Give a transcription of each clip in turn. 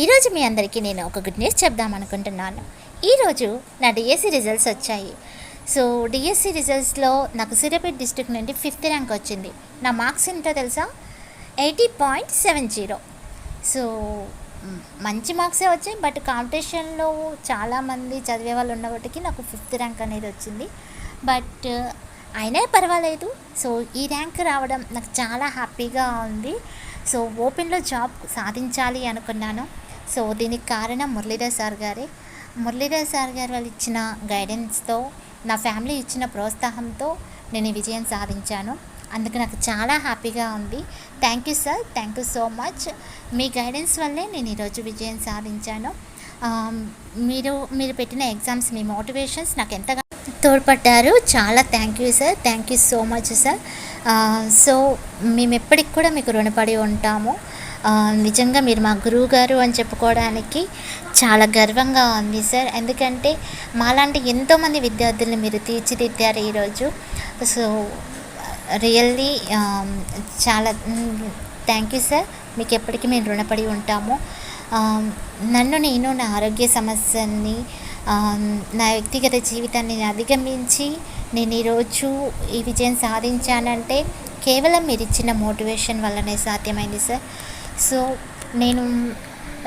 ఈరోజు మీ అందరికీ నేను ఒక గుడ్ న్యూస్ చెప్దాం అనుకుంటున్నాను. ఈరోజు నా డిఎస్సి రిజల్ట్స్ వచ్చాయి. సో డిఎస్సి రిజల్ట్స్లో నాకు సూర్యాపేట డిస్ట్రిక్ట్ నుండి ఫిఫ్త్ ర్యాంక్ వచ్చింది. నా మార్క్స్ ఎంతో తెలుసా? Eighty point seven zero so మంచి మార్క్సే వచ్చాయి. బట్ కాంపిటీషన్లో చాలామంది చదివే వాళ్ళు ఉన్నప్పటికీ నాకు ఫిఫ్త్ ర్యాంక్ అనేది వచ్చింది. బట్ అయినా పర్వాలేదు. సో ఈ ర్యాంక్ రావడం నాకు చాలా హ్యాపీగా ఉంది. సో ఓపెన్లో జాబ్ సాధించాలి అనుకున్నాను. సో దీనికి కారణం మురళీధర్ సార్ గారే. మురళీధర్ సార్ గారు వాళ్ళు ఇచ్చిన గైడెన్స్తో నా ఫ్యామిలీ ఇచ్చిన ప్రోత్సాహంతో నేను ఈ విజయం సాధించాను. అందుకు నాకు చాలా హ్యాపీగా ఉంది. Thank you sir thank you so much me guidance వల్లే నేను ఈరోజు విజయం సాధించాను. మీరు మీరు పెట్టిన ఎగ్జామ్స్ మీ మోటివేషన్స్ నాకు ఎంతగా తోడ్పడ్డారు. చాలా thank you sir thank you so much sir so మేము ఎప్పటికి కూడా మీకు రుణపడి ఉంటాము. నిజంగా మీరు మా గురువు గారు అని చెప్పుకోవడానికి చాలా గర్వంగా ఉంది సార్. ఎందుకంటే మాలాంటి ఎంతోమంది విద్యార్థుల్ని మీరు తీర్చిదిద్దారు ఈరోజు. సో రియల్లీ చాలా థ్యాంక్ యూ సార్. మీకు ఎప్పటికీ మేము రుణపడి ఉంటాము. నన్ను నేను నా ఆరోగ్య సమస్యని నా వ్యక్తిగత జీవితాన్ని అధిగమించి నేను ఈరోజు ఈ విజయం సాధించానంటే కేవలం మీరు ఇచ్చిన మోటివేషన్ వల్లనే సాధ్యమైంది సార్. సో నేను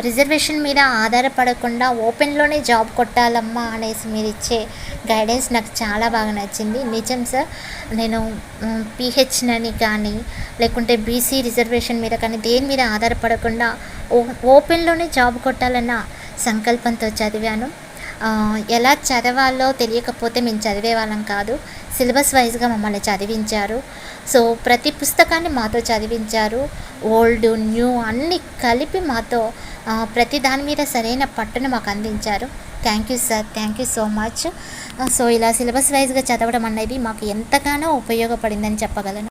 రిజర్వేషన్ మీద ఆధారపడకుండా ఓపెన్లోనే జాబ్ కొట్టాలమ్మా అనేసి మీరు ఇచ్చే గైడెన్స్ నాకు చాలా బాగా నచ్చింది. నిజం సార్ నేను పిహెచ్నని కానీ లేకుంటే బీసీ రిజర్వేషన్ మీద కానీ దేని మీద ఆధారపడకుండా ఓ ఓపెన్లోనే జాబ్ కొట్టాలన్న సంకల్పంతో చదివాను. ఎలా చదవాలో తెలియకపోతే మేము చదివే వాళ్ళం కాదు. సిలబస్ వైజ్గా మమ్మల్ని చదివించారు. సో ప్రతి పుస్తకాన్ని మాతో చదివించారు. ఓల్డ్ న్యూ అన్నీ కలిపి మాతో ప్రతి దాని మీద సరైన పట్టును మాకు అందించారు. Thank you sir thank you so much so ఇలా సిలబస్ వైజ్గా చదవడం అనేది మాకు ఎంతగానో ఉపయోగపడిందని చెప్పగలను.